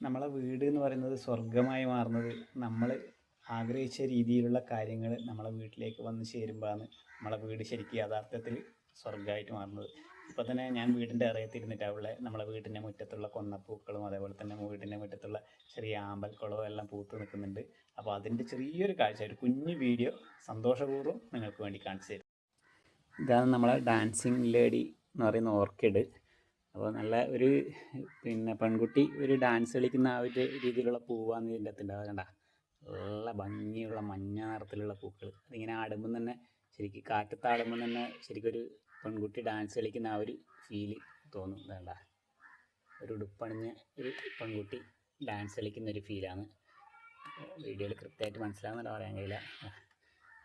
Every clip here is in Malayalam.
നമ്മളെ വീട് എന്ന് പറയുന്നത് സ്വർഗമായി മാറുന്നത് നമ്മൾ ആഗ്രഹിച്ച രീതിയിലുള്ള കാര്യങ്ങൾ നമ്മളെ വീട്ടിലേക്ക് വന്ന് ചേരുമ്പോഴാണ് നമ്മളെ വീട് ശരിക്കും യഥാർത്ഥത്തിൽ സ്വർഗമായിട്ട് മാറുന്നത്. ഇപ്പോൾ തന്നെ ഞാൻ വീടിന്റെ ഇറയത്തിരുന്നിട്ട് അവിടെ നമ്മളെ വീടിന്റെ മുറ്റത്തുള്ള കൊന്നപ്പൂക്കളും അതേപോലെ തന്നെ വീടിന്റെ മുറ്റത്തുള്ള ചെറിയ ആമ്പൽക്കുളവും എല്ലാം പൂത്ത് നിൽക്കുന്നുണ്ട്. അപ്പോൾ അതിന്റെ ചെറിയൊരു കാഴ്ച ഒരു കുഞ്ഞു വീഡിയോ സന്തോഷപൂർവം നിങ്ങൾക്ക് വേണ്ടി കാണിച്ചു തരും. ഇതാണ് നമ്മളെ ഡാൻസിങ് ലേഡി എന്ന് പറയുന്ന ഓർക്കിഡ്. അപ്പോൾ നല്ല ഒരു പിന്നെ പെൺകുട്ടി ഒരു ഡാൻസ് കളിക്കുന്ന ആ ഒരു രീതിയിലുള്ള പൂവാണ് ഇതിന്റെ അകത്ത് കണ്ട നല്ല ഭംഗിയുള്ള മഞ്ഞ നിറത്തിലുള്ള പൂക്കൾ അതിങ്ങനെ ആടുമ്പം തന്നെ ശരിക്കും കാറ്റത്ത് ആടുമ്പം തന്നെ ശരിക്കും ഒരു പെൺകുട്ടി ഡാൻസ് കളിക്കുന്ന ആ ഒരു ഫീൽ തോന്നും. വേണ്ട ഒരു ഉടുപ്പണിഞ്ഞ ഒരു പെൺകുട്ടി ഡാൻസ് കളിക്കുന്ന ഒരു ഫീലാണ് വീഡിയോയിൽ കൃത്യമായിട്ട് മനസ്സിലാവുന്നില്ല പറയാൻ കഴിയില്ല.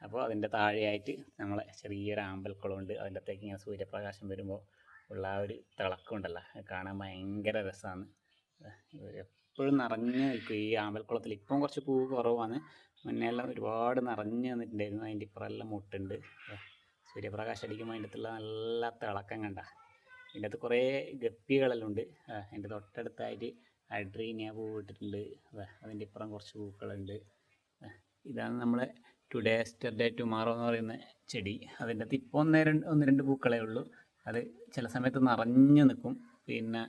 അപ്പോൾ അതിന്റെ താഴെയായിട്ട് നമ്മളെ ചെറിയൊരു ആമ്പൽക്കുളമുണ്ട് അതിന്റെ അകത്തേക്ക് ഇങ്ങനെ സൂര്യപ്രകാശം വരുമ്പോൾ ഉള്ള ആ ഒരു തിളക്കമുണ്ടല്ലോ കാണാൻ ഭയങ്കര രസമാണ് എപ്പോഴും നിറഞ്ഞ് നിൽക്കും. ഈ ആമ്പൽക്കുളത്തിൽ ഇപ്പം കുറച്ച് പൂ കുറവാണ്. മുന്നേ എല്ലാം ഒരുപാട് നിറഞ്ഞു നിന്നിട്ടുണ്ടായിരുന്നു. അതിന്റെ ഇപ്പുറമെല്ലാം മുട്ടുണ്ട്. സൂര്യപ്രകാശം അടിക്കുമ്പോൾ അതിന്റെ അടുത്തുള്ള നല്ല തിളക്കം കണ്ട. അതിന്റെ അകത്ത് കുറേ ഗപ്പികളെല്ലാം ഉണ്ട്. എന്റെ തൊട്ടടുത്തായിട്ട് അഡ്രീനിയ പൂ ഇട്ടിട്ടുണ്ട്. അതാ, അതിന്റെ ഇപ്പുറം കുറച്ച് പൂക്കളുണ്ട്. ഇതാണ് നമ്മളെ ടുഡേ സ്റ്റർഡേ ടുമാറോ എന്ന് പറയുന്ന ചെടി. അതിന്റെ അകത്ത് ഇപ്പോൾ ഒന്ന് രണ്ട് ഒന്ന് രണ്ട് പൂക്കളേ ഉള്ളൂ. അത് ചില സമയത്ത് നിറഞ്ഞു നിൽക്കും. പിന്നെ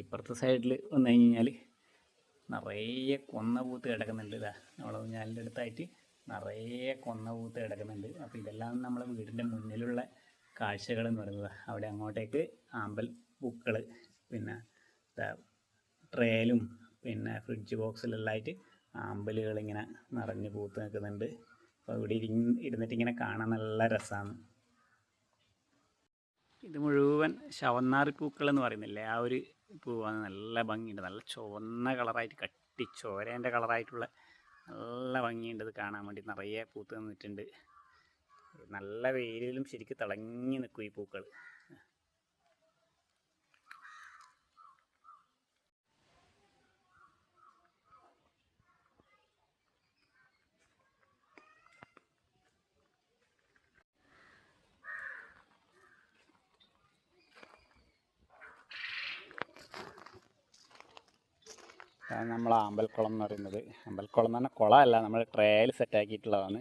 ഇപ്പുറത്തെ സൈഡിൽ വന്നു കഴിഞ്ഞാൽ നിറയെ കൊന്ന പൂത്ത് കിടക്കുന്നുണ്ട് ഇതാ. നമ്മളെ ഊഞ്ഞാലിന്റെ അടുത്തായിട്ട് നിറയെ കൊന്ന പൂത്ത് കിടക്കുന്നുണ്ട്. അപ്പോൾ ഇതെല്ലാം നമ്മളെ വീടിന്റെ മുന്നിലുള്ള കാഴ്ചകൾ എന്ന് പറയുന്നത് അവിടെ അങ്ങോട്ടേക്ക് ആമ്പൽ പൂക്കൾ പിന്നെ ട്രേലും പിന്നെ ഫ്രിഡ്ജ് ബോക്സിലെല്ലാമായിട്ട് ആമ്പലുകൾ ഇങ്ങനെ നിറഞ്ഞ് പൂത്ത് നിൽക്കുന്നുണ്ട്. അപ്പോൾ ഇവിടെ ഇരി ഇരുന്നിട്ട് ഇങ്ങനെ കാണാൻ നല്ല രസമാണ് ഇത് മുഴുവൻ ശവന്നാറി പൂക്കൾ എന്ന് പറയുന്നില്ലേ? ആ ഒരു പൂവാണ് നല്ല ഭംഗിയുണ്ട്. നല്ല ചുവന്ന കളറായിട്ട് കട്ടി ചോരേന്റെ കളറായിട്ടുള്ള നല്ല ഭംഗിയുണ്ട്. ഇത് കാണാൻ വേണ്ടി നിറയെ പൂത്ത് നിന്നിട്ടുണ്ട്. നല്ല വെയിലിലും ശരിക്കും തിളങ്ങി നിൽക്കും ഈ പൂക്കൾ. നമ്മൾ അമ്പൽക്കുളം എന്ന് പറയുന്നത്. അമ്പൽക്കുളം എന്ന് പറഞ്ഞാൽ കുളമല്ല നമ്മൾ ട്രയൽ സെറ്റാക്കിയിട്ടുള്ളതാണ്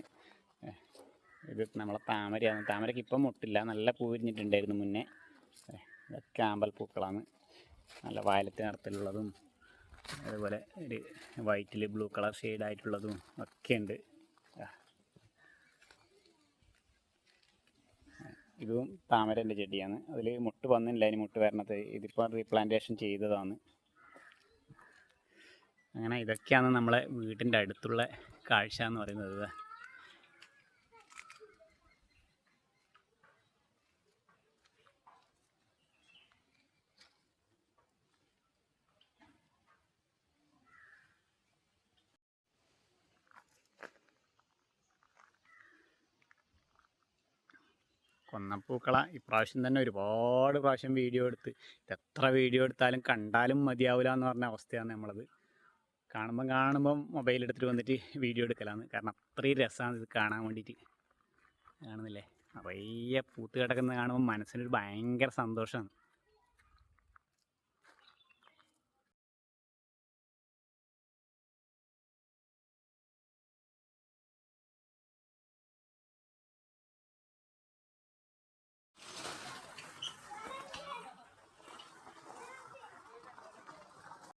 ഇത് നമ്മളെ താമരയാണ്. താമരയ്ക്ക് ഇപ്പം മുട്ടില്ല. നല്ല പൂ വിരിഞ്ഞിട്ടുണ്ടായിരുന്നു മുന്നേ. ഇതൊക്കെ ആമ്പൽ പൂക്കളാണ്. നല്ല വയലറ്റ് നിറത്തിലുള്ളതും അതുപോലെ ഒരു വൈറ്റിൽ ബ്ലൂ കളർ ഷെയ്ഡായിട്ടുള്ളതും ഒക്കെ ഉണ്ട്. ഇതും താമരന്റെ ചെടിയാണ്. അതിൽ മുട്ട് വന്നില്ല. അതിന് മുട്ട് വരണത്. ഇതിപ്പോൾ റീപ്ലാന്റേഷൻ ചെയ്തതാണ്. അങ്ങനെ ഇതൊക്കെയാണ് നമ്മളെ വീടിന്റെ അടുത്തുള്ള കാഴ്ച എന്ന് പറയുന്നത്. കൊന്നപ്പൂക്കള ഇപ്രാവശ്യം തന്നെ ഒരുപാട് പ്രാവശ്യം വീഡിയോ എടുത്ത്. എത്ര വീഡിയോ എടുത്താലും കണ്ടാലും മതിയാവില്ല എന്ന് പറഞ്ഞ അവസ്ഥയാണ് നമ്മളത്. കാണുമ്പം കാണുമ്പം മൊബൈൽ എടുത്തിട്ട് വന്നിട്ട് വീഡിയോ എടുക്കലാണ് കാരണം അത്രയും രസമാണ് ഇത് കാണാൻ വേണ്ടിയിട്ട് കാണുന്നില്ലേ? നിറയെ പൂത്ത് കിടക്കുന്നത് കാണുമ്പോൾ മനസ്സിനൊരു ഭയങ്കര സന്തോഷമാണ്